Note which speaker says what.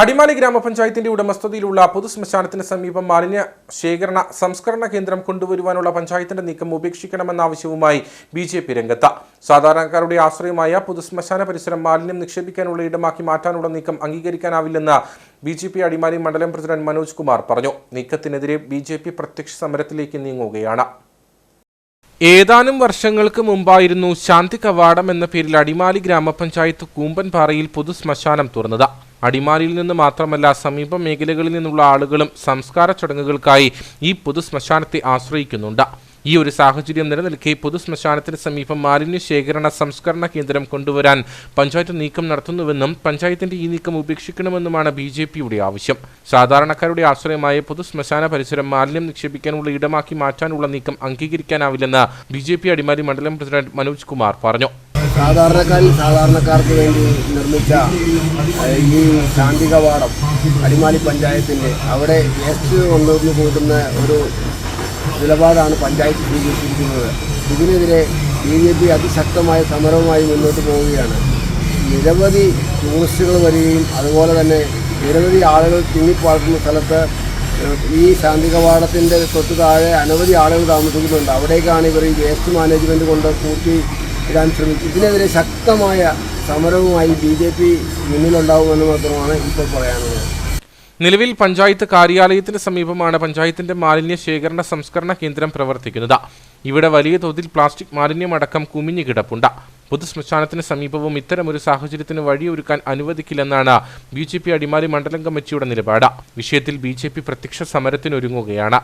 Speaker 1: അടിമാലി ഗ്രാമപഞ്ചായത്തിന്റെ ഉടമസ്ഥതയിലുള്ള പൊതുശ്മശാനത്തിന് സമീപം മാലിന്യ ശേഖരണ സംസ്കരണ കേന്ദ്രം കൊണ്ടുവരുവാനുള്ള പഞ്ചായത്തിന്റെ നീക്കം ഉപേക്ഷിക്കണമെന്ന ആവശ്യവുമായി ബി ജെ പി രംഗത്ത്. സാധാരണക്കാരുടെ ആശ്രയമായ പൊതുശ്മശാന പരിസരം മാലിന്യം നിക്ഷേപിക്കാനുള്ള ഇടമാക്കി മാറ്റാനുള്ള നീക്കം അംഗീകരിക്കാനാവില്ലെന്ന് ബി ജെ പി അടിമാലി മണ്ഡലം പ്രസിഡന്റ് മനോജ് കുമാർ പറഞ്ഞു. നീക്കത്തിനെതിരെ ബി ജെ പി പ്രത്യക്ഷ സമരത്തിലേക്ക് നീങ്ങുകയാണ്. ഏതാനും വർഷങ്ങൾക്ക് മുമ്പായിരുന്നു ശാന്തി കവാടം എന്ന പേരിൽ അടിമാലി ഗ്രാമപഞ്ചായത്ത് കൂമ്പൻപാറയിൽ പൊതു ശ്മശാനം തുറന്നത്. അടിമാലിയിൽ നിന്ന് മാത്രമല്ല സമീപ മേഖലകളിൽ നിന്നുള്ള ആളുകളും സംസ്കാര ചടങ്ങുകൾക്കായി ഈ പൊതു ശ്മശാനത്തെ ആശ്രയിക്കുന്നുണ്ട്. ഈ ഒരു സാഹചര്യം നിലനിൽക്കെ പൊതുശ്മശാനത്തിന് സമീപം മാലിന്യ ശേഖരണ സംസ്കരണ കേന്ദ്രം കൊണ്ടുവരാൻ പഞ്ചായത്ത് നീക്കം നടത്തുന്നുവെന്നും പഞ്ചായത്തിന്റെ ഈ നീക്കം ഉപേക്ഷിക്കണമെന്നുമാണ് ബി ജെ പിയുടെ ആവശ്യം. സാധാരണക്കാരുടെ ആശ്രയമായ പൊതുശ്മശാന പരിസരം മാലിന്യം നിക്ഷേപിക്കാനുള്ള ഇടമാക്കി മാറ്റാനുള്ള നീക്കം അംഗീകരിക്കാനാവില്ലെന്ന് ബി ജെ പി അടിമാലി മണ്ഡലം പ്രസിഡന്റ് മനോജ് കുമാർ പറഞ്ഞു.
Speaker 2: സാധാരണക്കാരിൽ സാധാരണക്കാർക്ക് വേണ്ടി നിർമ്മിച്ച ഈ ശാന്തി കവാടം അടിമാലി പഞ്ചായത്തിന്റെ അവിടെ വേസ്റ്റ് കൊണ്ടുവന്ന് കൂട്ടുന്ന ഒരു നിലപാടാണ് പഞ്ചായത്ത് സ്വീകരിച്ചിരിക്കുന്നത്. ഇതിനെതിരെ ബി ജെ പി അതിശക്തമായ സമരവുമായി മുന്നോട്ട് പോവുകയാണ്. നിരവധി ടൂറിസ്റ്റുകൾ വരികയും അതുപോലെ തന്നെ നിരവധി ആളുകൾ തിങ്ങിപ്പാർക്കുന്ന സ്ഥലത്ത് ഈ ശാന്തി കവാടത്തിന്റെ തൊട്ട് താഴെ അനവധി ആളുകൾ താമസിക്കുന്നുണ്ട്. അവിടേക്കാണ് ഇവർ ഈ വേസ്റ്റ് മാനേജ്മെന്റ് കൊണ്ട് കൂട്ടി ഇടാൻ ശ്രമിച്ചത്. ഇതിനെതിരെ ശക്തമായ സമരവുമായി ബി ജെ പി മുന്നിലുണ്ടാവുമെന്ന് മാത്രമാണ് ഇപ്പോൾ പറയാനുള്ളത്.
Speaker 1: നിലവിൽ പഞ്ചായത്ത് കാര്യാലയത്തിന് സമീപമാണ് പഞ്ചായത്തിന്റെ മാലിന്യ ശേഖരണ സംസ്കരണ കേന്ദ്രം പ്രവർത്തിക്കുന്നത്. ഇവിടെ വലിയ തോതിൽ പ്ലാസ്റ്റിക് മാലിന്യമടക്കം കുമിഞ്ഞു കിടപ്പുണ്ട്. പൊതുശ്മശാനത്തിന് സമീപവും ഇത്തരമൊരു സാഹചര്യത്തിന് വഴിയൊരുക്കാൻ അനുവദിക്കില്ലെന്നാണ് ബി ജെ പി അടിമാലി മണ്ഡലം കമ്മിറ്റിയുടെ നിലപാട്. വിഷയത്തിൽ ബി ജെ പി പ്രത്യക്ഷ സമരത്തിനൊരുങ്ങുകയാണ്.